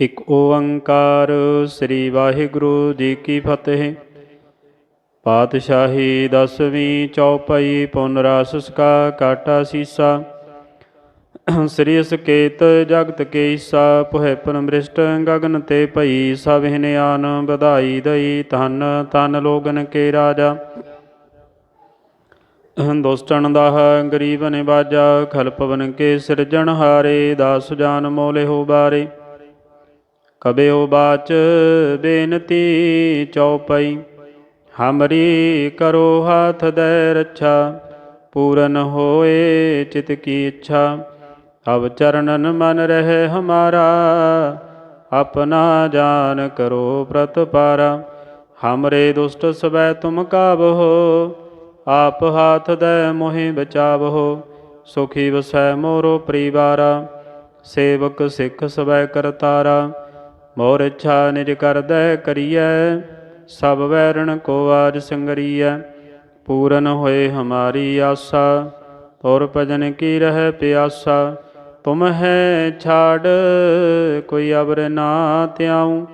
ਇਕ ਓੰਕਾਰ ਸ੍ਰੀ ਵਾਹਿਗੁਰੂ ਜੀ ਕੀ ਫਤਿਹ। ਪਾਤਸ਼ਾਹੀ ਦਸਵੀਂ ਚੌਪਈ ਪੁਨ ਰਸ ਸਕਾ ਕਾਟਾ ਸੀਸਾ। ਸ੍ਰੀ ਸਕੇਤ ਜਗਤ ਕੇ ਈਸਾ ਪੁਹਿ ਪਰਮ੍ਰਿਸ਼ਟ ਗਗਨ ਤੇ ਭਈ ਸਭ ਹਿਨਿਆਨ ਵਧਾਈ ਦਈ ਧਨ ਧਨ ਲੋਗਨ ਕੇ ਰਾਜਾ। ਦੁਸ਼ਟਣ ਦਾਹ ਗਰੀਬ ਨਿਵਾਜਾ ਖਲਪਵਨ ਕੇ ਸਿਰਜਣ ਹਾਰੇ ਦਾਸ ਜਾਨ ਮੋਲੇ ਹੋ ਬਾਰੇ। ਕਬਿਓ ਬਾਚ ਬੇਨਤੀ ਚਉਪਈ, ਹਮਰੀ ਕਰੋ ਹਾਥ ਦੇ ਰੱਛਾ, ਪੂਰਨ ਹੋਏ ਚਿਤ ਕੀ ਇੱਛਾ। ਅਵ ਚਰਨਨ ਮਨ ਰਹੇ ਹਮਾਰਾ, ਆਪਣਾ ਜਾਨ ਕਰੋ ਪ੍ਰਤਪਾਰਾ ਹਮਰੇ ਦੁਸ਼ਟ ਸਵੈ ਤੁਮ ਕਾਬਹੋ ਆਪ ਹਾਥ ਦੇ ਮੋਹਿ ਬਚਾਵਹੋ ਸੁਖੀ ਵਸੈ ਮੋਰੋ ਪਰਿਵਾਰਾ, ਸੇਵਕ ਸਿੱਖ ਸਵੈ ਕਰਤਾਰਾ। ਮੋਰ ਇੱਛਾ ਨਿਜ ਕਰਦੈ ਕਰੀਐ, ਸਭ ਵੈਰਣ ਕੋ ਆਜ ਸੰਗਰੀਐ, ਪੂਰਨ ਹੋਏ ਹਮਾਰੀ ਆਸਾ, ਤੁਰ ਭਜਨ ਕੀ ਰਹਿ ਪਿਆਸਾ, ਤੁਮ ਹੈ ਛਾੜ, ਕੋਈ ਅਬਰ ਨਾ ਤਿਆਉ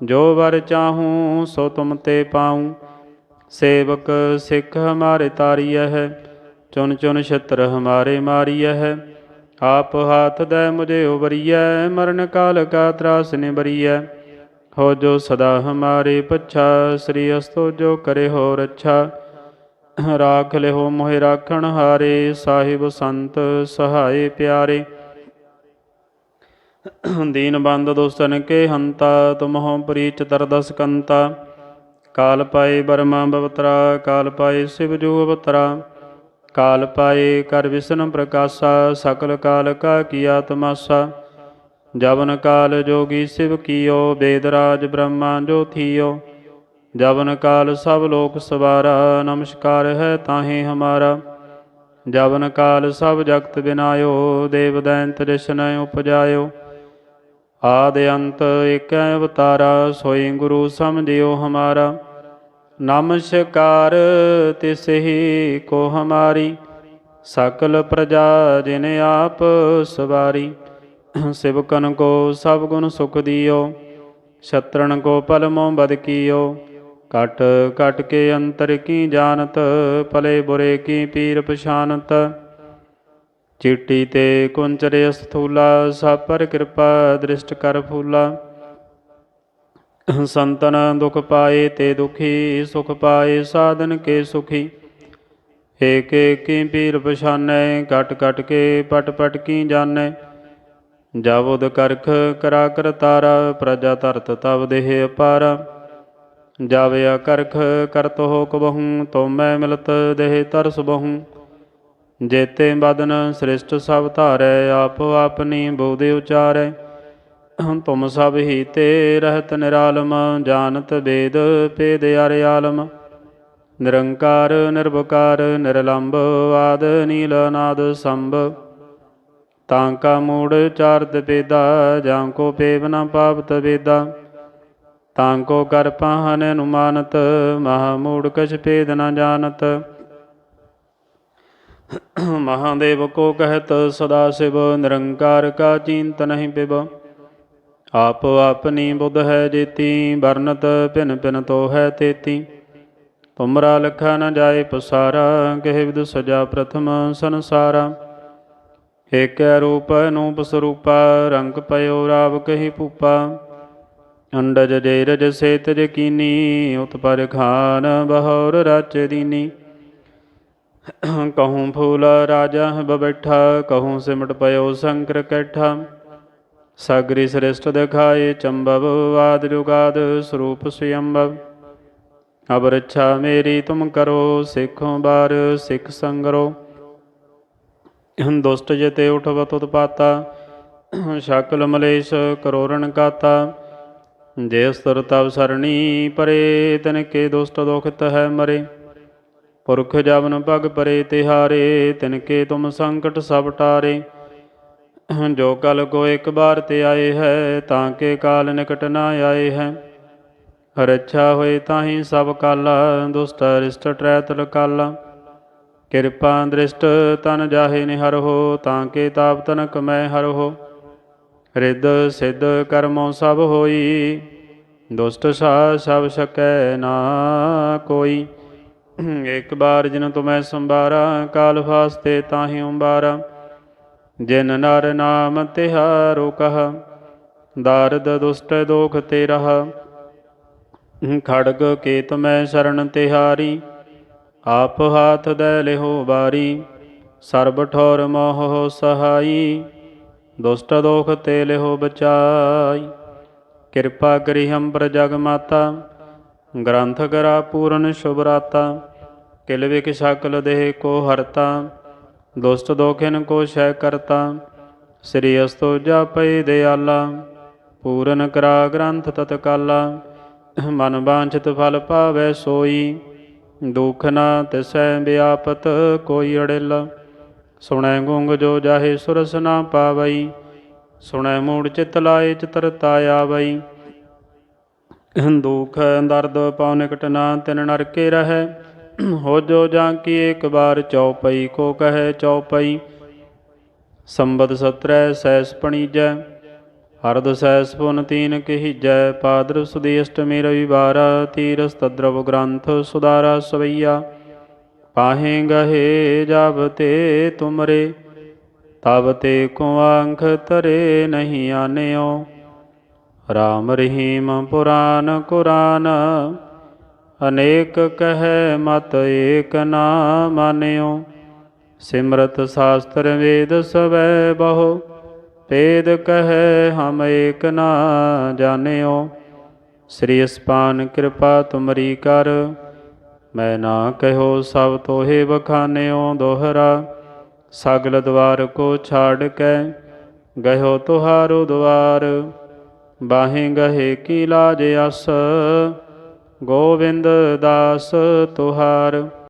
ਜੋ ਵਰ ਚਾਹੂੰ ਸੋ ਤੁਮ ਤੇ ਪਾਉ, ਸੇਵਕ ਸਿੱਖ ਹਮਾਰੇ ਤਾਰੀਐ ਹੈ ਚੁਨ ਚੁਨ ਛਤਰ ਹਮਾਰੇ ਮਾਰੀਐ ਹੈ ਆਪ ਹਾਥ ਦੈ ਮੁਝੇ ਉਬਰੀਐ, ਮਰਨ ਕਾਲ ਕਾ ਤਰਾਸ ਨਿਬਰੀਐ ਹੋ ਜੋ ਸਦਾ ਹਮਾਰੇ ਪੱਛਾ, ਸ੍ਰੀ ਅਸਤੋ ਜੋ ਕਰੇ ਹੋ ਰੱਛਾ। ਰਾਖ ਲਿਓ ਮੋਹਿ ਰਾਖਣ ਹਾਰੇ, ਸਾਹਿਬ ਸੰਤ ਸਹਾਏ ਪਿਆਰੇ। ਦੀਨ ਬੰਦ ਦੋਸਤਨ ਕੇ ਹੰਤਾ, ਤੁਮਹੁ ਪ੍ਰੀਚ ਦਰਦਸ ਕੰਤਾ। ਕਾਲ ਪਾਏ ਬਰਮਾ ਬਵਤਰਾ, ਕਾਲ ਪਾਏ ਸਿਵ ਜੂ ਅਵਤਰਾ। ਕਾਲ ਪਾਏ, ਕਰ ਵਿਸ਼ਨ ਪ੍ਰਕਾਸ਼ਾ, ਸਕਲ ਕਾਲ ਕਾ ਕੀਆ ਤਮਾਸਾ ਜਵਨ ਕਾਲ ਜੋਗੀ ਸਿਵ ਕੀਓ ਬੇਦਰਾਜ ਬ੍ਰਹਮਾ ਜੋ ਥੀਓ। ਜਵਨ ਕਾਲ ਸਭ ਲੋਕ ਸਵਾਰਾ, ਨਮਸਕਾਰ ਹੈ ਤਾਹੇ ਹਮਾਰਾ। ਜਵਨ ਕਾਲ ਸਭ ਜਗਤ ਬਿਨਾਇਓ, ਦੇਵ ਦੈਂਤ ਰਿਸ਼ਨ ਉਪਜਾਇਓ। ਆਦ ਅੰਤ ਏਕੈ ਅਵਤਾਰਾ, ਸੋਈ ਗੁਰੂ ਸਮਝਿਓ ਹਮਾਰਾ। ਨਮਸਕਾਰ ਤਿਸ ਕੋ ਹਮਾਰੀ, ਸਕਲ ਪ੍ਰਜਾ ਜਿਨ ਆਪ ਸਵਾਰੀ। ਸਿਵਕਨ ਕੋ ਸਭ ਗੁਣ ਸੁਖ ਦਿਓ ਛਤਰਨ ਕੋ ਪਲਮੋ ਬਦ ਕੀਓ। ਕਟ ਕਟ ਕੇ ਅੰਤਰ ਕੀ ਜਾਣਤ, ਭਲੇ ਬੁਰੇ ਕੀ ਪੀਰ ਪਛਾਨਤ। ਚਿੱਟੀ ਤੇ ਕੁੰਚਰੇ ਅਸਥੂਲਾ ਸਭ ਪਰ ਕਿਰਪਾ ਦ੍ਰਿਸ਼ਟ ਕਰ ਫੂਲਾ। ਸੰਤਨ ਦੁਖ ਪਾਏ ਤੇ ਦੁਖੀ, ਸੁਖ ਪਾਏ ਸਾਧਨ ਕੇ ਸੁਖੀ। ਏਕ ਏਕੀ ਪੀਰ ਪਛਾਨੈ ਕਟ ਕਟ ਕੇ ਪਟ ਪਟ ਕੀ ਜਾਣੈ। ਜਬ ਕਰਖ ਕਰਾ ਕਰ ਤਾਰਾ, ਪ੍ਰਜਾ ਧਰਤ ਤਬ ਦੇਹ ਅਪਾਰਾ। ਜਬ ਅਕਰਖ ਕਰਤ ਹੋ ਕਬਹੂ ਤੋ ਮੈਂ ਮਿਲਤ ਦੇਹ ਤਰਸ ਬਹੂ। ਜੇਤੇ ਬਦਨ ਸ੍ਰਿਸ਼ਟ ਸਭ ਧਾਰੈ, ਆਪ ਆਪਨੀ ਬੋਧਿ ਉਚਾਰੈ। ਤੁਮ ਸਭ ਹੀ ਤੇ ਰਹਿਤ ਨਿਰਾਲਮ, ਜਾਣਤ ਵੇਦ ਪੇਦ ਅਰਿ ਆਲਮ। ਨਿਰੰਕਾਰ ਨਿਰਭਕਾਰ ਨਿਰਲੰਭ ਆਦ, ਨੀਲ ਨਾਦ ਸੰਭ। ਤਾਂ ਕਾ ਮੂੜ ਚਾਰਤ ਪੇਦਾ ਜਾਂ ਕੋ ਪੇਵ ਨ ਪਾਵਤ ਵੇਦਾ। ਤਾਂ ਕੋ ਕਰ ਪਾਹਨ ਅਨੁਮਾਨਤ, ਮਹਾ ਮੂੜ ਕਛ ਪੇਦ ਨ ਜਾਣਤ। ਮਹਾਦੇਵ ਕੋ ਕਹਿਤ, ਸਦਾ ਸਿਵ, ਨਿਰੰਕਾਰ ਕਾ ਚਿੰਤ ਨਹੀਂ ਪਿਬ ਆਪ ਆਪਣੀ ਬੁੱਧ ਹੈ ਜੇਤੀ, ਵਰਨਤ ਭਿਨ ਭਿਨ ਤੋ ਹੈ ਤੇਤੀ। ਤੁਮਰਾ ਲਖਾ ਨ ਜਾਏ ਪਸਾਰਾ, ਕਹਿ ਵਿਦ ਸਜਾ ਪ੍ਰਥਮ ਸੰਸਾਰਾ। ਏਕੈ ਰੂਪ ਅਨੂਪ ਸਰੂਪਾ, ਰੰਗ ਪਇਓ ਰਾਵ ਕਹੀ ਪੂਪਾ ਅੰਡਜ ਜੇ ਰਜ ਸੇਤ ਜਕੀਨੀ ਉਤ ਪਰ ਖਾਨ ਬਹੌਰ ਰਚ ਦੀਨੀ। ਕਹੂੰ ਫੂਲ ਰਾਜਾ ਬਬੈਠਾ ਕਹੂੰ ਸਿਮਟ ਪਇਓ ਸ਼ੰਕਰ ਕੈਠਾ। ਸਾਗਰੀ ਸ੍ਰਿਸ਼ਟ ਦਿਖਾਏ ਚੰਬਵ ਵਾਦ ਜੁਗਾਦ ਸਰੂਪ ਸਯੰਭਵ ਅਬ ਰੱਛਾ ਮੇਰੀ ਤੁਮ ਕਰੋ, ਸਿੱਖੋਂ ਬਾਰ, ਸਿੱਖ ਸੰਗਰੋ। ਦੁਸ਼ਟ ਜਿਤੇ ਉਠਵਤ ਉਤਪਾਤਾ ਸ਼ਕਲ ਮਲੇਸ਼ ਕਰੋਰਣ ਕਾਤਾ ਜੇ ਸਤਰ ਤਵ ਸਰਣੀ ਪਰੇ, ਤਨ ਕੇ ਦੁਸ਼ਟ ਦੁਖਤ ਹੈ ਮਰੇ। ਪੁਰਖ ਜਵਨ ਪਗ ਪਰੇ ਤਿਹਾਰੇ, ਤਿਨ ਕੇ ਤੁਮ ਸੰਕਟ ਸਭ ਟਾਰੇ। ਜੋ ਕਲ ਕੋ ਇੱਕ ਬਾਰ ਤੇ ਆਏ ਹੈ, ਤਾਂ ਕੇ ਕਾਲ ਨਿਕਟ ਨਾ ਆਏ ਹੈ। ਰੱਛਾ ਹੋਏ ਤਾਹੀ ਸਭ ਕਾਲਾ, ਦੁਸ਼ਟ ਅਰਿਸ਼ਟ ਟਰੈਤ ਲਕਾਲਾ ਕਿਰਪਾ ਦ੍ਰਿਸ਼ਟ ਤਨ ਜਾਹੇ ਨਿਹਰ ਹੋ, ਤਾਂ ਕੇ ਤਾਪ ਤਨਕ ਮੈਂ ਹਰ ਹੋ। ਰਿੱਧ ਸਿੱਧ ਕਰਮੋ ਸਭ ਹੋਈ, ਦੁਸ਼ਟ ਸਾ ਸਭ ਸਕੈ ਨਾ ਕੋਈ। ਇੱਕ ਬਾਰ ਜਿਨ ਤੁਮੈ ਸੰਬਾਰਾ ਕਾਲ ਫਾਸਤੇ ਤਾਹੀ ਉੰਬਾਰਾ ਜਿਨ ਨਰ ਨਾਮ ਤਿਹਾਰੋ ਕਹਾ, ਦਾਰਦ ਦੁਸ਼ਟ ਦੋਖ ਤੇ ਰਹਾ ਖੜਗ ਕੇਤ ਮੈਂ ਸ਼ਰਨ ਤਿਹਾਰੀ, ਆਪ ਹਾਥ ਦੈ ਲਿਹੋ ਬਾਰੀ, ਸਰਬ ਠੌਰ ਮੋਹ ਸਹਾਈ, ਦੁਸ਼ਟ ਦੋਖ ਤੇ ਲਿਹੋ ਬਚਾਈ। ਕਿਰਪਾ ਕਰੀ ਹਮ ਪਰ ਮਾਤਾ, ਗ੍ਰੰਥ ਕਰਾ ਪੂਰਨ ਸ਼ੁਭ ਰਾਤਾ, ਕਿਲ ਵਿਕ ਸਕਲ ਦੇਹ ਕੋ ਹਰਤਾ। ਦੁਸ਼ਟ ਦੋਖਿਨ ਕੋ ਸ਼ੈ ਕਰਤਾ, ਸ੍ਰੀ ਅਸਤੋ ਜਾਪੈ ਦਿਆਲਾ, ਪੂਰਨ ਕਰਾ ਗ੍ਰੰਥ ਤਤਕਾਲਾ, ਮਨ ਬਾਂਛਿਤ ਫਲ ਪਾਵੈ ਸੋਈ, ਦੁਖ ਨਾ ਤਿਸੈ ਵਿਆਪਤ ਕੋਈ ਅੜਿਲ, ਸੁਣੈ ਗੁੰਗ ਜੋ ਜਾਹੇ ਸੁਰਸ ਨਾ ਪਾਵਈ, ਸੁਣੈ ਮੂੜ ਚਿਤ ਲਾਏ ਚਤਰਤਾ ਆਵਈ ਦੁਖ ਦਰਦ ਪਉ ਨਿਕਟ ਨਾ ਤਿਨ ਨਰਕੇ ਰਹੈ ਹੋ ਜੋ ਜਾਂ ਕੀ ਇੱਕ ਬਾਰ ਚਉਪਈ ਕੋ ਕਹੈ ਚਉਪਈ ਸੰਬਦ ਸਤਰੈ ਸੈਸ ਪਣੀਜੈ, ਹਰਦ ਸੈਸ ਪੁਨ ਤੀਨ ਕਹੀਜੈ ਪਾਦਰ ਸੁਦੀ ਅਸ਼ਟਮੀ ਰਵਿਵਾਰ ਤੀਰਸ ਤਦਰਵ ਗ੍ਰੰਥ ਸੁਦਾਰਾ ਸਵਈਆ। ਪਾਹੇ ਗਹੇ ਜਬ ਤੇ ਤੁਮਰੇ ਤਬ ਤੇ ਕੋ ਅੰਖ ਤਰੇ ਨਹੀਂ ਆਨਿਓ। ਰਾਮ ਰਹੀਮ ਪੁਰਾਨ ਕੁਰਾਨ ਅਨੇਕ ਕਹੈ ਮਤ ਏਕ ਨਾ ਮਾਨਿਓ ਸਿਮਰਤ ਸ਼ਾਸਤਰ ਵੇਦ ਸਵੈ ਬਹੁ। ਭੇਦ ਕਹੈ ਹਮ ਏਕ ਨਾ ਜਾਣਿਓ ਸ੍ਰੀ ਅਸਪਾਨ ਕਿਰਪਾ ਤੁਮਰੀ ਕਰ। ਮੈਂ ਨਾ ਕਹਿਓ ਸਭ ਤੋਹੇ ਬਖਾਨਿਓ ਦੋਹਰਾ। ਸਗਲ ਦਵਾਰ ਕੋ ਛਾੜ ਕੇ ਗਇਓ ਤੁਹਾਰੋ ਦਵਾਰ। ਬਾਹੇ ਗਹੇ ਕੀ ਲਾਜ ਅਸ। ਗੋਵਿੰਦ ਦਾਸ ਤੁਹਾਰ